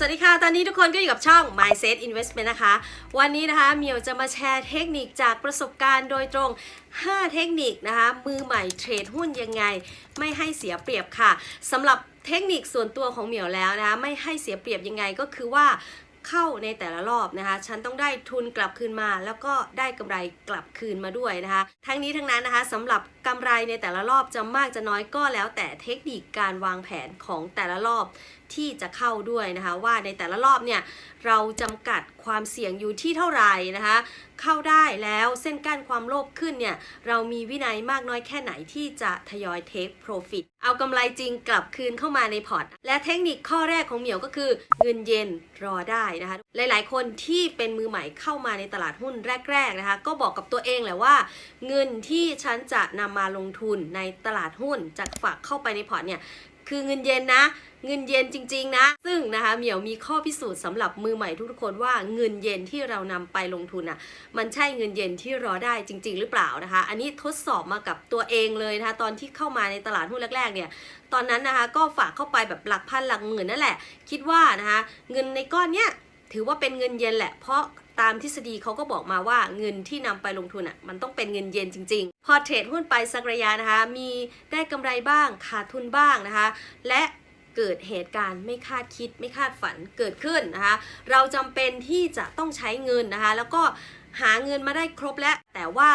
สวัสดีค่ะ ตอนนี้ทุกคนก็อยู่กับช่อง Mindset Investment นะคะ วันนี้นะคะเมียวจะมาแชร์เทคนิคจากประสบการณ์โดยตรง 5 เทคนิคนะคะ มือใหม่เทรดหุ้นยังไง ไม่ให้เสียเปรียบค่ะสำหรับเทคนิคส่วนตัวของเหมียวแล้วนะคะไม่ให้เสียเปรียบยังไงก็คือว่าเข้าในแต่ละรอบนะคะ ฉันต้องได้ทุนกลับคืนมา แล้วก็ได้กำไรกลับคืนมาด้วยนะคะ ทั้งนี้ทั้งนั้นนะคะสำหรับกำไรในแต่ละรอบจะมากจะน้อยก็แล้วแต่เทคนิคการวางแผนของแต่ละรอบที่จะเข้าด้วยนะคะ ว่าในแต่ละรอบเนี่ยเราจำกัดความเสี่ยงอยู่ที่เท่าไหร่นะคะ เข้าได้แล้วเส้นกั้นความโลภขึ้นเนี่ยเรามีวินัยมากน้อยแค่ไหนที่จะทยอยเทคโปรฟิตเอากำไรจริงกลับคืนเข้ามาในพอร์ต และเทคนิคข้อแรกของเหมียวก็คือ เงินเย็นรอได้นะคะ หลายๆ คนที่เป็นมือใหม่เข้ามาในตลาดหุ้นแรก ๆนะคะ ก็บอกกับตัวเองแหละว่า เงินที่ฉันจะนำมาลงทุนในตลาดหุ้นจะฝากเข้าไปในพอร์ตเนี่ยคือเงินเย็นนะ เงินเย็นจริง ๆ นะ ซึ่งนะคะเหมียวมีข้อพิสูจน์สำหรับมือใหม่ทุกๆคนว่าเงินเย็นที่เรานำไปลงทุนอะมันใช่เงินเย็นที่รอได้จริง ๆ หรือเปล่านะคะ อันนี้ทดสอบมากับตัวเองเลยนะคะตอนที่เข้ามาในตลาดหุ้นแรกๆเนี่ยตอนนั้นนะคะก็ฝากเข้าไปแบบหลักพันหลักหมื่นนั่นแหละ คิดว่านะคะเงินในก้อนเนี้ยถือว่าเป็นเงินเย็นแหละเพราะ ตามทฤษฎีเขาก็บอกมาว่าเงินที่นำไปลงทุนอะมันต้องเป็นเงินเย็นจริง ๆ พอเทรดหุ้นไปสักระยะนะคะ มีได้กำไรบ้างขาดทุนบ้างนะคะ และเกิดเหตุการณ์ไม่คาดคิดไม่คาดฝันเกิดขึ้นนะคะ เราจำเป็นที่จะต้องใช้เงินนะคะ แล้วก็หาเงินมาได้ครบแล้วแต่ว่า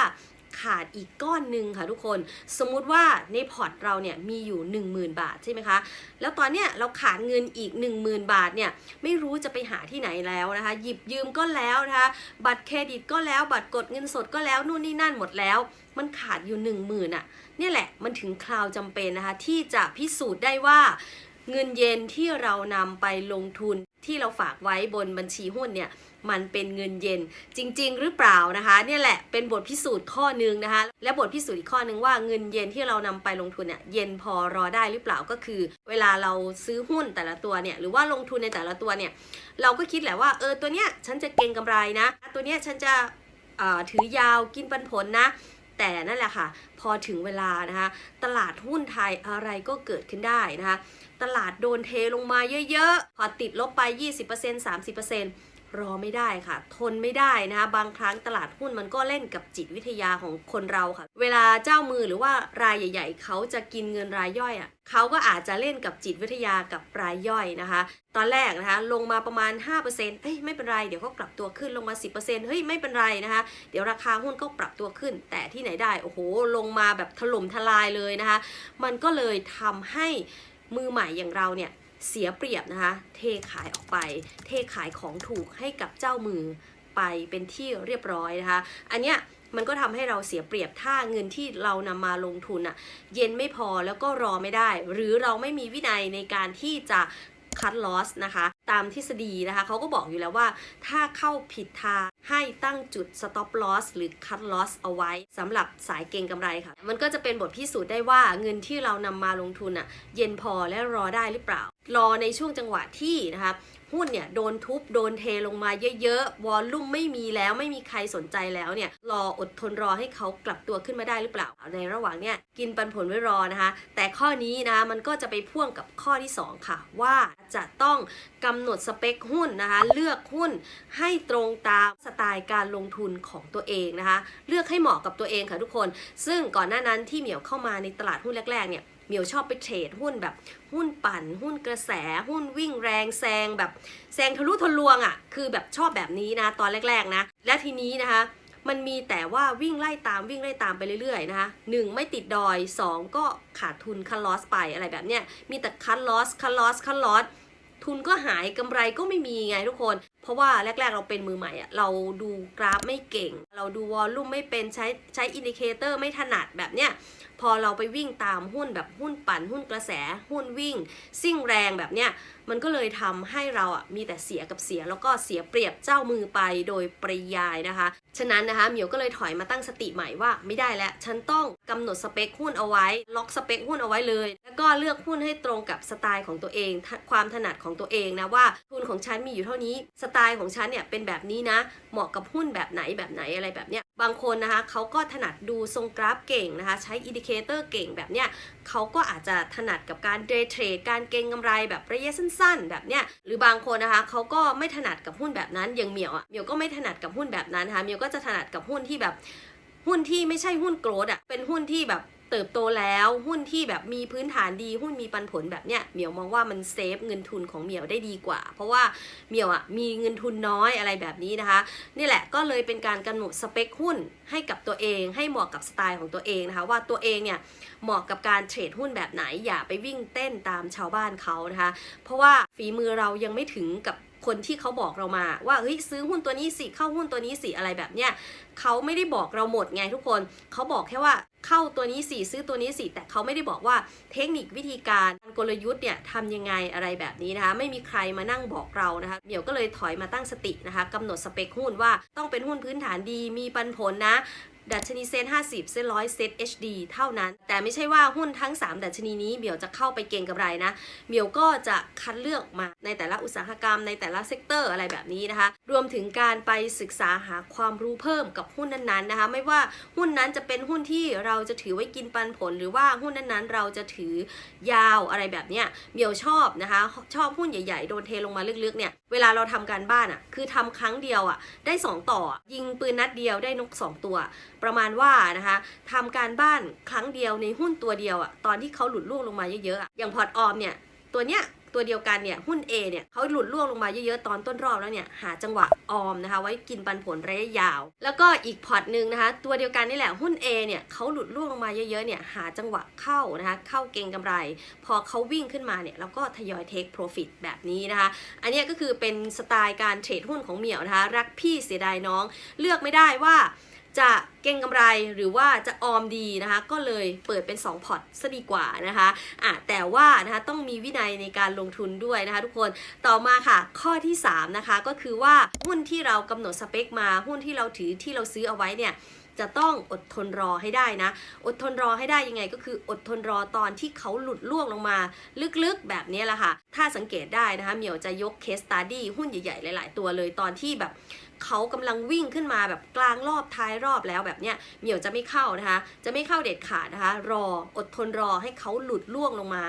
ขาดอีกก้อนหนึ่งค่ะทุกคน สมมุติว่าในพอร์ตเราเนี่ยมีอยู่ 10,000 บาทใช่ไหมคะ แล้วตอนเนี้ยเราขาดเงินอีก 10,000 บาทเนี่ยไม่รู้จะไปหาที่ไหนแล้วนะคะ หยิบยืมก็แล้วนะคะบัตรเครดิตก็แล้วบัตรกดเงินสดก็แล้วนู่นนี่นั่นหมดแล้ว มันขาดอยู่ 10,000อะเนี่ยแหละมันถึงคราวจำเป็นนะคะที่จะพิสูจน์ได้ว่าเงินเย็นที่เรานำไปลงทุน ที่เราฝากไว้บนบัญชีหุ้นเนี่ยมันเป็นเงินเย็นจริง ๆ หรือเปล่านะคะเนี่ยแหละเป็นบทพิสูจน์ข้อหนึ่งนะคะ และบทพิสูจน์อีกข้อหนึ่งว่าเงินเย็นที่เรานำไปลงทุนเนี่ยเย็นพอรอได้หรือเปล่าก็คือ เวลาเราซื้อหุ้นแต่ละตัวเนี่ยหรือว่าลงทุนในแต่ละตัวเนี่ยเราก็คิดแหละว่าเออตัวเนี้ยฉันจะเก็งกำไรนะ ตัวเนี้ยฉันจะอ่อถือยาวกินปันผลนะ แต่นั่นแหละค่ะ พอถึงเวลานะคะตลาดหุ้นไทยอะไรก็เกิดขึ้นได้นะคะ ตลาดโดนเทลงมาเยอะๆ พอติดลบไป 20% 30% รอไม่ได้ค่ะ ทนไม่ได้นะคะบางครั้งตลาดหุ้นมันก็เล่นกับจิตวิทยาของคนเราค่ะ เวลาเจ้ามือหรือว่ารายใหญ่ ๆ เขาจะกินเงินรายย่อยอะเขาก็อาจจะเล่นกับจิตวิทยากับรายย่อยนะคะ ตอนแรกนะคะลงมาประมาณ 5%เอ้ยไม่เป็นไรเดี๋ยวก็กลับตัวขึ้นลงมา 10%เฮ้ยไม่เป็นไรนะคะ เดี๋ยวราคาหุ้นก็ปรับตัวขึ้น แต่ที่ไหนได้โอ้โหลงมาแบบถล่มทลายเลยนะคะ มันก็เลยทำให้มือใหม่อย่างเราเนี่ย เสียเปรียบนะคะ เทขายออกไป เทขายของถูกให้กับเจ้ามือไปเป็นที่เรียบร้อยนะคะ อันเนี้ยมันก็ทำให้เราเสียเปรียบถ้าเงินที่เรานำมาลงทุนอะเย็นไม่พอแล้วก็รอไม่ได้ หรือเราไม่มีวินัยในการที่จะคัดลอสนะคะ ตามทฤษฎีนะคะเขาก็บอกอยู่แล้วว่า ถ้าเข้าผิดทางให้ตั้งจุด stop loss หรือ cut loss เอาไว้สำหรับสายเก่งกำไรค่ะ มันก็จะเป็นบทพิสูจน์ได้ว่าเงินที่เรานำมาลงทุนอะเย็นพอและรอได้หรือเปล่า รอในช่วงจังหวะที่นะคะ หุ้นเนี่ยโดนทุบโดนเทลงมาเยอะๆวอลลุ่มไม่มีแล้วไม่มีใครสนใจแล้วเนี่ยรออดทนรอให้เขากลับตัวขึ้นมาได้หรือเปล่า ในระหว่างเนี่ยกินปันผลไว้รอนะคะ แต่ข้อนี้นะคะมันก็จะไปพ่วงกับข้อที่ 2 ค่ะ ว่าจะต้องกำหนดสเปคหุ้นนะคะ เลือกหุ้นให้ตรงตามสไตล์การลงทุนของตัวเองนะคะ เลือกให้เหมาะกับตัวเองค่ะทุกคน ซึ่งก่อนหน้านั้นที่เหมียวเข้ามาในตลาดหุ้นแรกๆเนี่ย มียวชอบไปเทรดหุ้นแบบหุ้นปั่น หุ้นกระแส หุ้นวิ่งแรงแซงแบบแซงทะลุทะลวงอะ่ะ คือแบบชอบแบบนี้นะตอนแรกๆนะ และทีนี้นะคะมันมีแต่ว่าวิ่งไล่ตามวิ่งไล่ตามไปเรื่อยๆนะคะหนึ่งไม่ติดดอย 2 ก็ขาดทุนคันลอสไปอะไรแบบเนี้ยมีแต่คันลอสคันลอสคันลอสทุนก็หายกำไรก็ไม่มีไงทุกคน เพราะว่าแรกๆเราเป็นมือใหม่อะเราดูกราฟไม่เก่ง เราดูวอลลุ่มไม่เป็นใช้ใช้อินดิเคเตอร์ไม่ถนัดแบบเนี้ยพอเราไปวิ่งตามหุ้นแบบหุ้นปั่นหุ้นกระแสหุ้นวิ่ง ซิ่งแรงแบบเนี้ยมันก็เลยทำให้เราอะมีแต่เสียกับเสียแล้วก็เสียเปรียบเจ้ามือไปโดยปริยายนะคะ ฉะนั้นนะคะเหมียวก็เลยถอยมาตั้งสติใหม่ว่าไม่ได้แล้ว ฉันต้องกำหนดสเปคหุ้นเอาไว้ ล็อกสเปคหุ้นเอาไว้เลย แล้วก็เลือกหุ้นให้ตรงกับสไตล์ของตัวเอง ความถนัดของตัวเองนะว่าทุนของฉันมีอยู่เท่านี้สไตล์ของฉันเนี่ยเป็นแบบนี้นะ เหมาะกับหุ้นแบบไหนแบบไหนอะไรแบบเนี้ยบางคนนะคะเขาก็ถนัดดูทรงกราฟเก่งนะคะใช้อินดิเคเตอร์เก่งแบบเนี้ยเขาก็อาจจะถนัดกับการเดย์เทรดการเก็งกำไรแบบระยะสั้น ๆ แบบเนี้ยหรือบางคนนะคะเขาก็ไม่ถนัดกับหุ้นแบบนั้นอย่างเหมียวอะเหมียวก็ไม่ถนัดกับหุ้นแบบนั้นนะคะเหมียวก็จะถนัดกับหุ้นที่แบบหุ้นที่ไม่ใช่หุ้นโกรดอะเป็นหุ้นที่แบบ เติบโตแล้วหุ้นที่แบบมีพื้นฐานดีหุ้นมีปันผลแบบเนี้ยเหมียวมองว่ามันเซฟเงินทุนของเหมียวได้ดีกว่า เพราะว่าเหมียวอะมีเงินทุนน้อยอะไรแบบนี้นะคะ นี่แหละก็เลยเป็นการกำหนดสเปคหุ้นให้กับตัวเอง ให้เหมาะกับสไตล์ของตัวเองนะคะ ว่าตัวเองเนี่ยเหมาะกับการเทรดหุ้นแบบไหนอย่าไปวิ่งเต้นตามชาวบ้านเขานะคะ เพราะว่าฝีมือเรายังไม่ถึงกับคนที่เขาบอกเรามาว่าเฮ้ยซื้อหุ้นตัวนี้สิเข้าหุ้นตัวนี้สิอะไรแบบเนี้ยเขาไม่ได้บอกเราหมดไงทุกคนเขาบอกแค่ว่า เข้าตัวนี้สิซื้อตัวนี้สิแต่เขาไม่ได้บอกว่าเทคนิควิธีการกลยุทธ์เนี่ยทำยังไงอะไรแบบนี้นะคะ ไม่มีใครมานั่งบอกเรานะคะเดี๋ยวก็เลยถอยมาตั้งสตินะคะกำหนดสเปคหุ้นว่าต้องเป็นหุ้นพื้นฐานดีมีปันผลนะ ดัชนีเซ็น50 เซ็นร้อยเซ็ต HD เท่านั้น แต่ไม่ใช่ว่าหุ้นทั้ง 3 ดัชนีนี้เบียวจะเข้าไปเก่งกับไรนะเบียวก็จะคัดเลือกมาในแต่ละอุตสาหกรรมในแต่ละเซกเตอร์อะไรแบบนี้นะคะ รวมถึงการไปศึกษาหาความรู้เพิ่มกับหุ้นนั้นๆนะคะ ไม่ว่าหุ้นนั้นจะเป็นหุ้นที่เราจะถือไว้กินปันผล หรือว่าหุ้นนั้นๆ เราจะถือยาวอะไรแบบเนี้ยเบียวชอบนะคะ ชอบหุ้นใหญ่ๆโดนเทลงมาลึกๆเนี่ยเวลาเราทำการบ้านอะ่ะคือทำครั้งเดียวอะ่ะได้ 2 ต่อยิงปืนนัดเดียวได้นก 2 ตัว ประมาณว่านะคะทำการบ้านครั้งเดียวในหุ้นตัวเดียวอะ่ะตอนที่เขาหลุดล่วงลงมาเยอะๆอะอย่างพอร์ตออมเนี่ยตัวเนี้ยตัวเดียวกันเนี่ยหุ้น A เนี่ยเขาหลุดล่วงลงมาเยอะๆ ตอนต้นรอบแล้วเนี่ยหาจังหวะออมนะคะ ไว้กินปันผลระยะยาว แล้วก็อีกพอร์ตหนึ่งนะคะ ตัวเดียวกันนี่แหละหุ้น A เนี่ยเขาหลุดล่วงลงมาเยอะๆเนี่ยหาจังหวะเข้านะคะเข้าเก็งกำไร พอเขาวิ่งขึ้นมาเนี่ยเราก็ทยอยเทคโปรฟิตแบบนี้นะคะ อันนี้ก็คือเป็นสไตล์การเทรดหุ้นของเหมียวนะคะ รักพี่เสียดายน้อง เลือกไม่ได้ว่า จะเก่งกำไรหรือว่าจะออมดีนะคะ ก็เลยเปิดเป็น 2 พอร์ตซะดีกว่านะคะอะแต่ว่านะคะต้องมีวินัยในการลงทุนด้วยนะคะ ทุกคนต่อมาค่ะ ข้อที่ 3 นะคะ ก็คือว่าหุ้นที่เรากำหนดสเปคมาหุ้นที่เราถือที่เราซื้อเอาไว้เนี่ยจะต้องอดทนรอให้ได้นะ อดทนรอให้ได้ยังไงก็คืออดทนรอตอนที่เขาหลุดล่วงลงมา ลึกๆแบบนี้แหละค่ะ ถ้าสังเกตได้นะคะเหมียวจะยกเคสตัดดี้หุ้นใหญ่ๆ หลาย ๆ ตัวเลยตอนที่แบบ เขากำลังวิ่งขึ้นมาแบบกลางรอบท้ายรอบแล้วแบบเนี้ยเหมียวจะไม่เข้านะคะ จะไม่เข้าเด็ดขาดนะคะ รออดทนรอให้เขาหลุดล่วงลงมา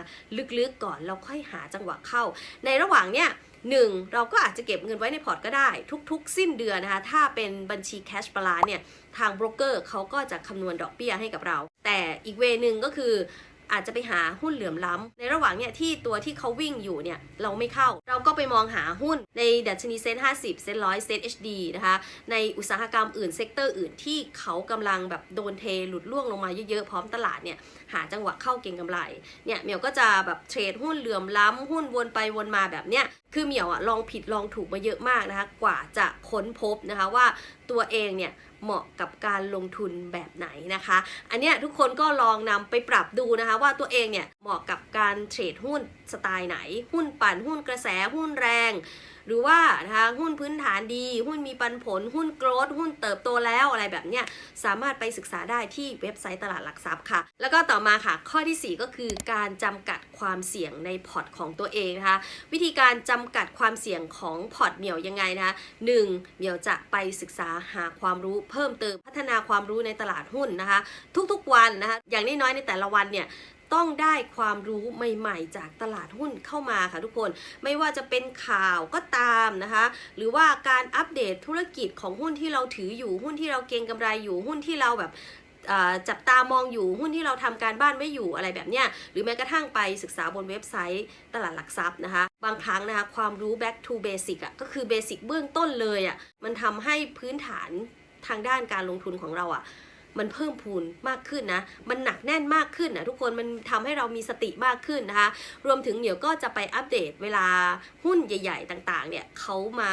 ลึกๆก่อนแล้วค่อยหาจังหวะเข้า ในระหว่างเนี้ยหนึ่งเราก็อาจจะเก็บเงินไว้ในพอร์ตก็ได้ ทุกๆ สิ้นเดือนนะคะ ถ้าเป็นบัญชีแคชบาลานเนี่ย ทางโบรกเกอร์เขาก็จะคำนวณดอกเบี้ยให้กับเรา แต่อีกเวนึงก็คือ อาจจะไปหาหุ้นเหลื่อมล้ำในระหว่างเนี่ยที่ตัวที่เขาวิ่งอยู่เนี่ยเราไม่เข้า เราก็ไปมองหาหุ้นในดัชนีเซ็น50เซ็นร้อยเซ็น HD นะคะในอุตสาหกรรมอื่นเซกเตอร์อื่นที่เขากำลังแบบโดนเทหลุดล่วงลงมาเยอะๆ พร้อมตลาดเนี่ยหาจังหวะเข้าเก็งกำไรเนี่ยเหมียวก็จะแบบเทรดหุ้นเหลื่อมล้ำหุ้นวนไปวนมาแบบเนี้ยคือเหมียวอะลองผิดลองถูกมาเยอะมากนะคะกว่าจะค้นพบนะคะว่าตัวเองเนี่ย เหมาะกับการลงทุนแบบไหนนะคะ อันนี้ทุกคนก็ลองนำไปปรับดูนะคะ ว่าตัวเองเนี่ยเหมาะกับการเทรดหุ้นสไตล์ไหน หุ้นปั่นหุ้นกระแสหุ้นแรง หรือว่านะคะหุ้นพื้นฐานดี หุ้นมีปันผล หุ้นโกรดหุ้นเติบโตแล้วอะไรแบบเนี้ยสามารถไปศึกษาได้ที่เว็บไซต์ตลาดหลักทรัพย์ค่ะ แล้วก็ต่อมาค่ะข้อทีสี่4 ก็คือการจำกัดความเสี่ยงในพอร์ตของตัวเองนะคะวิธีการจำกัดความเสี่ยงของพอร์ตเหมียวยังไงนะคะหนึ่งเหมียวจะไปศึกษาหาความรู้เพิ่มเติมพัฒนาความรู้ในตลาดหุ้นนะคะ ทุกๆวันนะคะอย่างน้อยๆในแต่ละวันเนี่ย ต้องได้ความรู้ใหม่ๆ จากตลาดหุ้นเข้ามาค่ะทุกคน ไม่ว่าจะเป็นข่าวก็ตามนะคะ หรือว่าการอัปเดตธุรกิจของหุ้นที่เราถืออยู่หุ้นที่เราเก็งกำไรอยู่หุ้นที่เราแบบจับตามองอยู่หุ้นที่เราทำการบ้านไม่อยู่อะไรแบบเนี้ยหรือแม้กระทั่งไปศึกษาบนเว็บไซต์ตลาดหลักทรัพย์นะคะ บางครั้งนะคะความรู้ back to basic อะก็คือเบสิกเบื้องต้นเลยอะมันทำให้พื้นฐานทางด้านการลงทุนของเราอะ มันเพิ่มพูนมากขึ้นนะ มันหนักแน่นมากขึ้นนะทุกคนมันทำให้เรามีสติมากขึ้นนะคะ รวมถึงเดี๋ยวก็จะไปอัปเดตเวลาหุ้นใหญ่ ๆ ต่างๆ เนี่ยเขามา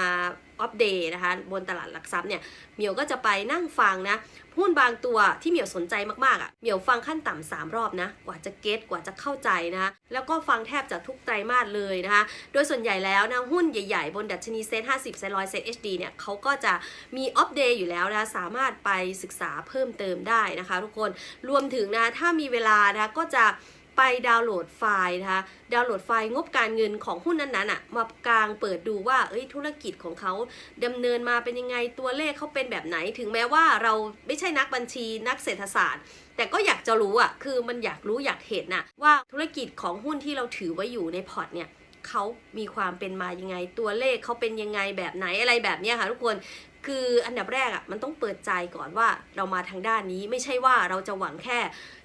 of day นะคะบนตลาดหลักทรัพย์เนี่ยเหมียวก็จะไปนั่งฟังนะหุ้นบางตัวที่เหมียวสนใจมากๆอะ่ะเหมียวฟังขั้นต่ำสามรอบนะกว่าจะเก็ตกว่าจะเข้าใจนะคะแล้วก็ฟังแทบจะทุกไตรมาสเลยนะคะโดยส่วนใหญ่แล้วนะหุ้นใหญ่ๆ บนดัชนีเซ็ต50เซ็ตร้อยเซ็ต HD เนี่ยเขาก็จะมีอัปเดตอยู่แล้วนะคะสามารถไปศึกษาเพิ่มเติมได้นะคะ ทุกคนรวมถึงนะถ้ามีเวลานะก็จะ ไปดาวน์โหลดไฟล์นะคะดาวน์โหลดไฟล์งบการเงินของหุ้นนั้นๆอะมากลางเปิดดูว่าเอ้ยธุรกิจของเขาดำเนินมาเป็นยังไงตัวเลขเขาเป็นแบบไหน ถึงแม้ว่าเราไม่ใช่นักบัญชีนักเศรษฐศาสตร์ แต่ก็อยากจะรู้อะคือมันอยากรู้อยากเห็นน่ะว่าธุรกิจของหุ้นที่เราถือไว้อยู่ในพอร์ตเนี่ยเขามีความเป็นมายังไง ตัวเลขเขาเป็นยังไงแบบไหนอะไรแบบนี้ค่ะทุกคน คืออันดับแรกอะ่ะมันต้องเปิดใจก่อนว่าเรามาทางด้านนี้ไม่ใช่ว่าเราจะหวังแค่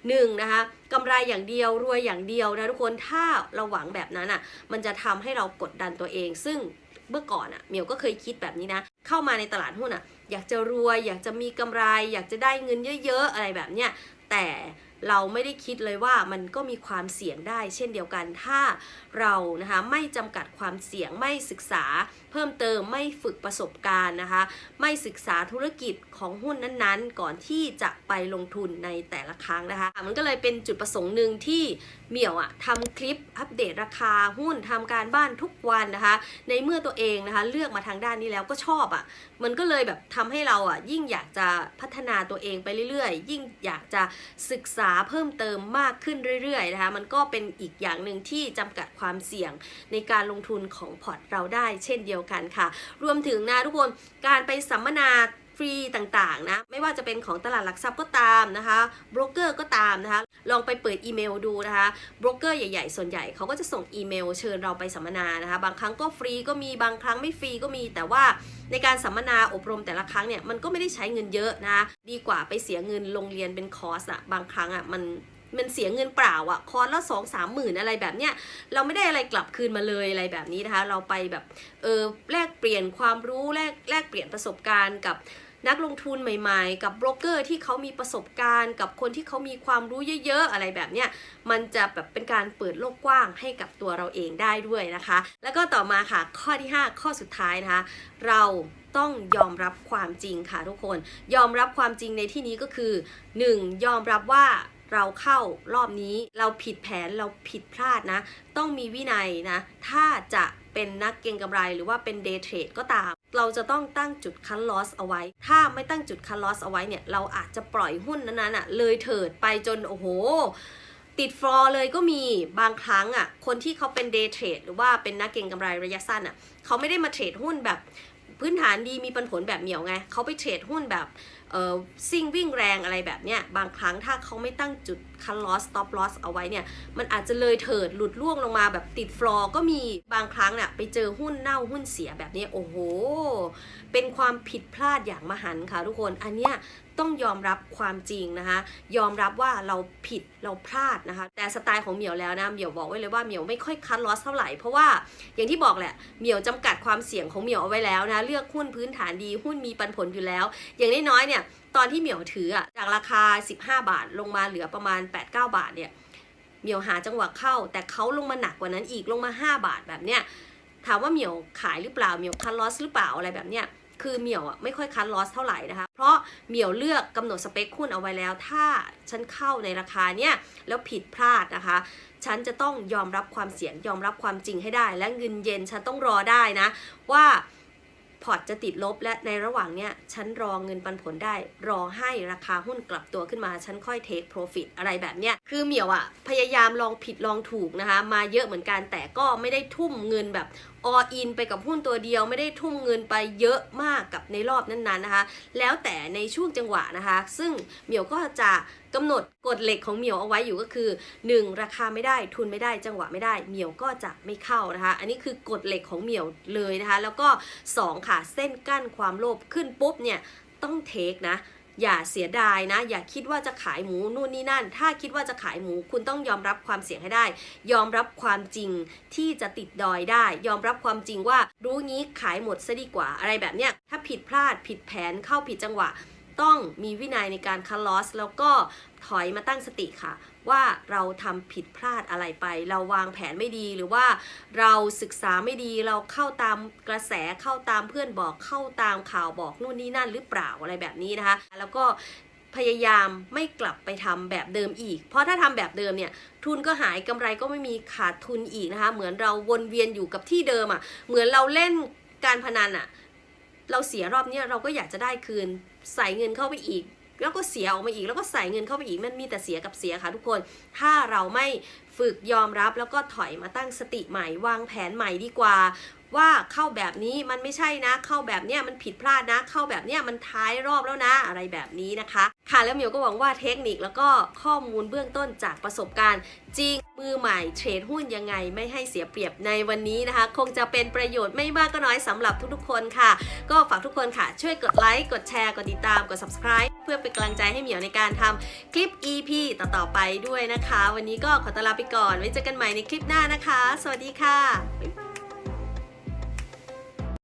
หนึ่งนะคะกำไรอย่างเดียวรวยอย่างเดียวนะทุกคนถ้าเราหวังแบบนั้นอะ่ะมันจะทำให้เรากดดันตัวเอง ซึ่งเมื่อก่อนอะ่ะเมียวก็เคยคิดแบบนี้นะเข้ามาในตลาดหุ้นอะ่ะอยากจะรวย อยากจะมีกำไร อยากจะได้เงินเยอะ ๆ อะไรแบบเนี้ยแต่ เราไม่ได้คิดเลยว่ามันก็มีความเสี่ยงได้ เช่นเดียวกันถ้าเรานะคะไม่จำกัดความเสี่ยงไม่ศึกษา เพิ่มเติมไม่ฝึกประสบการณ์นะคะไม่ศึกษาธุรกิจของหุ้นนั้นๆ ก่อนที่จะไปลงทุนในแต่ละครั้งนะคะมันก็เลยเป็นจุดประสงค์หนึ่งที่เหมี่ยวอะทำคลิปอัปเดตราคาหุ้นทำการบ้านทุกวันนะคะ ในเมื่อตัวเองนะคะเลือกมาทางด้านนี้แล้วก็ชอบอะมันก็เลยแบบทำให้เราอะยิ่งอยากจะพัฒนาตัวเองไปเรื่อยๆ ยิ่งอยากจะศึกษาเพิ่มเติมมากขึ้นเรื่อยๆนะคะมันก็เป็นอีกอย่างหนึ่งที่จำกัดความเสี่ยงในการลงทุนของพอร์ตเราได้เช่นเดียวกันค่ะ รวมถึงนะทุกคนการไปสัมมนา ฟรีต่างๆนะไม่ว่าจะเป็นของตลาดหลักทรัพย์ก็ตามนะคะโบรกเกอร์ก็ตามนะคะลองไปเปิดอีเมลดูนะคะโบรกเกอร์ใหญ่ๆ ส่วนใหญ่เขาก็จะส่งอีเมลเชิญเราไปสัมมนานะคะบางครั้งก็ฟรีก็มีบางครั้งไม่ฟรีก็มีแต่ว่าในการสัมมนาอบรมแต่ละครั้งเนี่ยมันก็ไม่ได้ใช้เงินเยอะนะะดีกว่าไปเสียเงินลงเรียนเป็นคอร์สอะบางครั้งอะมันมันเสียเงินเปล่าอะคอร์สละสองสามหมื่นอะไรแบบเนี้ยเราไม่ได้อะไรกลับคืนมาเลยอะไรแบบนี้นะคะ เราไปแบบเออแลกเปลี่ยนความรู้แลกแลกเปลี่ยนประสบการณ์กับ นักลงทุนใหม่ๆ กับโบรกเกอร์ที่เขามีประสบการณ์ กับคนที่เขามีความรู้เยอะๆ อะไรแบบเนี้ยมันจะแบบเป็นการเปิดโลกกว้างให้กับตัวเราเองได้ด้วยนะคะ แล้วก็ต่อมาค่ะข้อที่ 5 ข้อสุดท้ายนะคะ เราต้องยอมรับความจริงค่ะทุกคน ยอมรับความจริงในที่นี้ก็คือ 1. ยอมรับว่าเราเข้ารอบนี้เราผิดแผนเราผิดพลาดนะ ต้องมีวินัยนะ ถ้าจะเป็นนักเก็งกำไรหรือว่าเป็นเดย์เทรดก็ตาม เราจะต้องตั้งจุดคันลอสเอาไว้ ถ้าไม่ตั้งจุดคันลอสเอาไว้เนี่ย เราอาจจะปล่อยหุ้นนั้นๆอะเลยเถิดไปจนโอ้โห ติดฟลอเลยก็มีบางครั้งอะคนที่เขาเป็นเดย์เทรดหรือว่าเป็นนักเก็งกำไรระยะสั้นอะเขาไม่ได้มาเทรดหุ้นแบบพื้นฐานดีมีปันผลแบบเหมียวไง เขาไปเทรดหุ้นแบบเออซิ่งวิ่งแรงอะไรแบบเนี้ย บางครั้งถ้าเขาไม่ตั้งจุดคันลอส stop loss เอาไว้เนี่ย มันอาจจะเลยเถิดหลุดล่วงลงมาแบบติดฟลอร์ก็มีบางครั้งเนี่ยไปเจอหุ้นเน่าหุ้นเสียแบบนี้ โอ้โห เป็นความผิดพลาดอย่างมหันค่ะทุกคนอันเนี้ยต้องยอมรับความจริงนะคะ ยอมรับว่าเราผิดเราพลาดนะคะ แต่สไตล์ของเหมียวแล้วนะเหมียวบอกไว้เลยว่าเหมียวไม่ค่อยคัดลอสเท่าไหร่เพราะว่าอย่างที่บอกแหละเหมียวจำกัดความเสี่ยงของเหมียวเอาไว้แล้วนะเลือกหุ้นพื้นฐานดีหุ้นมีปันผลอยู่แล้ว อย่างน้อยๆเนี่ย ตอนที่เหมียวถืออะจากราคา 15 บาทลงมาเหลือประมาณ 8-9 บาทเนี่ยเหมียวหาจังหวะเข้า แต่เขาลงมาหนักกว่านั้นอีกลงมา 5 บาทแบบเนี้ยถามว่าเหมียวขายหรือเปล่าเหมียวคันลอสหรือเปล่าอะไรแบบเนี้ยคือเหมียวอะไม่ค่อยคันลอสเท่าไหร่นะคะ เพราะเหมียวเลือกกำหนดสเปคหุ้นเอาไว้แล้ว ถ้าฉันเข้าในราคาเนี้ยแล้วผิดพลาดนะคะ ฉันจะต้องยอมรับความเสี่ยงยอมรับความจริงให้ได้ และเงินเย็นฉันต้องรอได้นะว่า พอร์ตจะติดลบและในระหว่างเนี้ยฉันรอเงินปันผลได้ รอให้ราคาหุ้นกลับตัวขึ้นมา ฉันค่อยเทคโปรฟิตอะไรแบบเนี้ยคือเหมียวอะพยายามลองผิดลองถูกนะคะ มาเยอะเหมือนกันแต่ก็ไม่ได้ทุ่มเงินแบบ ออินไปกับหุ้นตัวเดียวไม่ได้ทุ่มเงินไปเยอะมากกับในรอบนั้นๆนะคะ แล้วแต่ในช่วงจังหวะนะคะ ซึ่งเหมียวก็จะกำหนดกฎเหล็กของเหมียวเอาไว้อยู่ก็คือ 1. ราคาไม่ได้ทุนไม่ได้จังหวะไม่ได้เหมียวก็จะไม่เข้านะคะ อันนี้คือกฎเหล็กของเหมียวเลยนะคะ แล้วก็ 2 ค่ะเส้นกั้นความโลภขึ้นปุ๊บเนี่ยต้องเทคนะ อย่าเสียดายนะ อย่าคิดว่าจะขายหมูนู่นนี่นั่น ถ้าคิดว่าจะขายหมูคุณต้องยอมรับความเสี่ยงให้ได้ ยอมรับความจริงที่จะติดดอยได้ ยอมรับความจริงว่ารู้งี้ขายหมดซะดีกว่าอะไรแบบเนี้ยถ้าผิดพลาดผิดแผนเข้าผิดจังหวะ ต้องมีวินัยในการคัลลอสแล้วก็ถอยมาตั้งสติค่ะ ว่าเราทำผิดพลาดอะไรไป เราวางแผนไม่ดีหรือว่าเราศึกษาไม่ดีเราเข้าตามกระแสเข้าตามเพื่อนบอกเข้าตามข่าวบอกนู่นนี่นั่นหรือเปล่าอะไรแบบนี้นะคะ แล้วก็พยายามไม่กลับไปทำแบบเดิมอีก เพราะถ้าทำแบบเดิมเนี่ยทุนก็หายกำไรก็ไม่มีขาดทุนอีกนะคะ เหมือนเราวนเวียนอยู่กับที่เดิมอะ่ะ เหมือนเราเล่นการพนันอะ่ะ เราเสียรอบนี้เราก็อยากจะได้คืน ใส่เงินเข้าไปอีก แล้วก็เสียออกมาอีกแล้วก็ใส่เงินเข้าไปอีกมันมีแต่เสียกับเสียค่ะทุกคน ถ้าเราไม่ฝึกยอมรับแล้วก็ถอยมาตั้งสติใหม่ วางแผนใหม่ดีกว่า ว่าเข้าแบบนี้มันไม่ใช่นะ เข้าแบบเนี้ยมันผิดพลาดนะ เข้าแบบเนี้ยมันท้ายรอบแล้วนะ อะไรแบบนี้นะคะ ค่ะแล้วเหมียวก็หวังว่าเทคนิคแล้วก็ข้อมูลเบื้องต้นจากประสบการณ์ จริงมือใหม่เทรดหุ้นยังไงไม่ให้เสียเปรียบในวันนี้นะคะ คงจะเป็นประโยชน์ไม่มากก็น้อยสำหรับทุกๆคนค่ะ ก็ฝากทุกคนค่ะ ช่วยกดไลค์กดแชร์กดติดตามกด subscribe เพื่อเป็นกำลังใจให้เหมียวในการทำคลิป EP ต่อๆไปด้วยนะคะ วันนี้ก็ขอตลาไปก่อนไว้เจอกันใหม่ในคลิปหน้านะคะ สวัสดีค่ะบ๊ายบาย